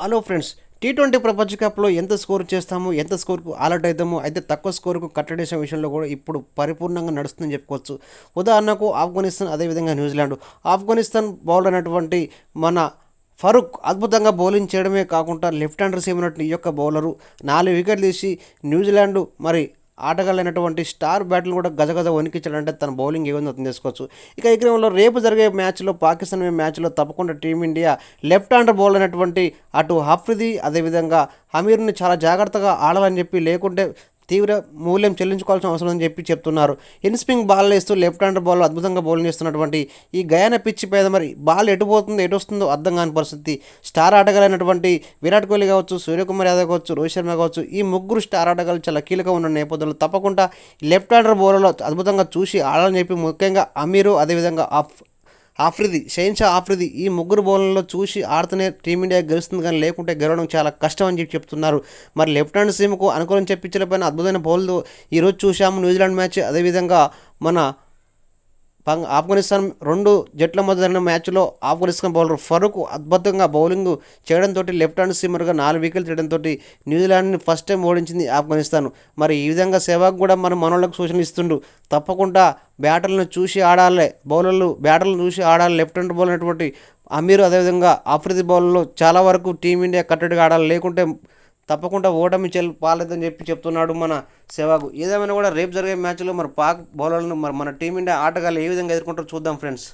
Hello friends T twenty ప్రపంచ కప్లో ఎంత స్కోర్ చేస్తాము ఎంత స్కోర్కు ఆలౌట్ అవుతాము అయితే తక్కువ స్కోర్కు కట్టడేసిన విషయంలో కూడా ఇప్పుడు పరిపూర్ణంగా నడుస్తుందని చెప్పుకోవచ్చు. ఉదాహరణకు ఆఫ్ఘనిస్తాన్ అదేవిధంగా న్యూజిలాండ్. ఆఫ్ఘనిస్తాన్ బౌలర్ అయినటువంటి మన ఫరూక్ అద్భుతంగా బౌలింగ్ చేయడమే కాకుండా లెఫ్ట్ హ్యాండర్ సీమనట్టు ఈ యొక్క బౌలరు నాలుగు వికెట్లు తీసి న్యూజిలాండ్ మరి ఆటగాళ్ళైనటువంటి స్టార్ బ్యాట్లు కూడా గజగజ వణికించాలంటే తన బౌలింగ్ ఏ ఉందో అర్థం చేసుకోవచ్చు. ఇక ఈ క్రమంలో రేపు జరిగే మ్యాచ్లో పాకిస్తాన్ మ్యాచ్లో తప్పకుండా టీమిండియా లెఫ్ట్ హ్యాండ్ బౌలర్ అయినటువంటి అటు హఫ్రిది అదేవిధంగా హమీర్ని చాలా జాగ్రత్తగా ఆడాలని చెప్పి లేకుంటే తీవ్ర మూల్యం చెల్లించుకోవాల్సిన అవసరం అని చెప్పి చెప్తున్నారు. ఇన్స్పింగ్ బాల్ వేస్తూ లెఫ్ట్ హ్యాండ్ బాల్ అద్భుతంగా బౌలింగ్ చేస్తున్నటువంటి ఈ గయాన పిచ్చి పేద మరి బాల్ ఎటు పోతుందో ఎటు వస్తుందో అర్థం కాని పరిస్థితి. స్టార్ ఆటగాళ్ళైనటువంటి విరాట్ కోహ్లీ కావచ్చు సూర్యకుమార్ యాదవ్ కావచ్చు రోహిత్ శర్మ కావచ్చు ఈ ముగ్గురు స్టార్ ఆటగాళ్ళు చాలా కీలకంగా ఉన్న నేపథ్యంలో తప్పకుండా లెఫ్ట్ హ్యాండర్ బౌలర్లో అద్భుతంగా చూసి ఆడాలని చెప్పి ముఖ్యంగా అమీరు అదేవిధంగా ఆఫ్ ఆఫ్రిది షైన్షా ఆఫ్రిది ఈ ముగ్గురు బౌలర్లో చూసి ఆడుతూనే టీమిండియా గెలుస్తుంది కానీ లేకుంటే గెలవడం చాలా కష్టం అని చెప్పి చెప్తున్నారు. మరి లెఫ్ట్ హ్యాండ్ సీమ్కు అనుకూలం చెప్పించలేకపోయిన అద్భుతమైన బౌల్లు ఈరోజు చూశాము. న్యూజిలాండ్ మ్యాచ్ అదేవిధంగా మన ఆఫ్ఘనిస్తాన్ రెండు జట్ల మధ్య జరిగిన మ్యాచ్లో ఆఫ్ఘనిస్తాన్ బౌలర్ ఫరూక్ అద్భుతంగా బౌలింగ్ చేయడంతో లెఫ్ట్ హ్యాండ్ సిమ్మర్గా నాలుగు వికెట్లు తీయడంతో న్యూజిలాండ్ని ఫస్ట్ టైం ఓడించింది ఆఫ్ఘనిస్తాన్. మరి ఈ విధంగా సేవాగ్ కూడా మన మనోళ్ళకు సూచనలు ఇస్తుండు. తప్పకుండా బ్యాటర్లను చూసి ఆడాలి. బౌలర్లు బ్యాటర్లను చూసి ఆడాలి. లెఫ్ట్ హ్యాండ్ బౌలర్ అయినటువంటి అమీర్ అదేవిధంగా ఆఫ్రిది బౌలర్లో చాలా వరకు టీమిండియా కట్టడిగా ఆడాలి. లేకుంటే తప్పకుండా ఓటమి చెల్ పాలేదని చెప్పి చెప్తున్నాడు మన సెవాగు. ఏదేమైనా కూడా రేపు జరిగే మ్యాచ్లో మరి పాక్ బౌలర్లను మరి మన టీమిండియా ఆటగాళ్ళు ఏ విధంగా ఎదుర్కొంటారో చూద్దాం ఫ్రెండ్స్.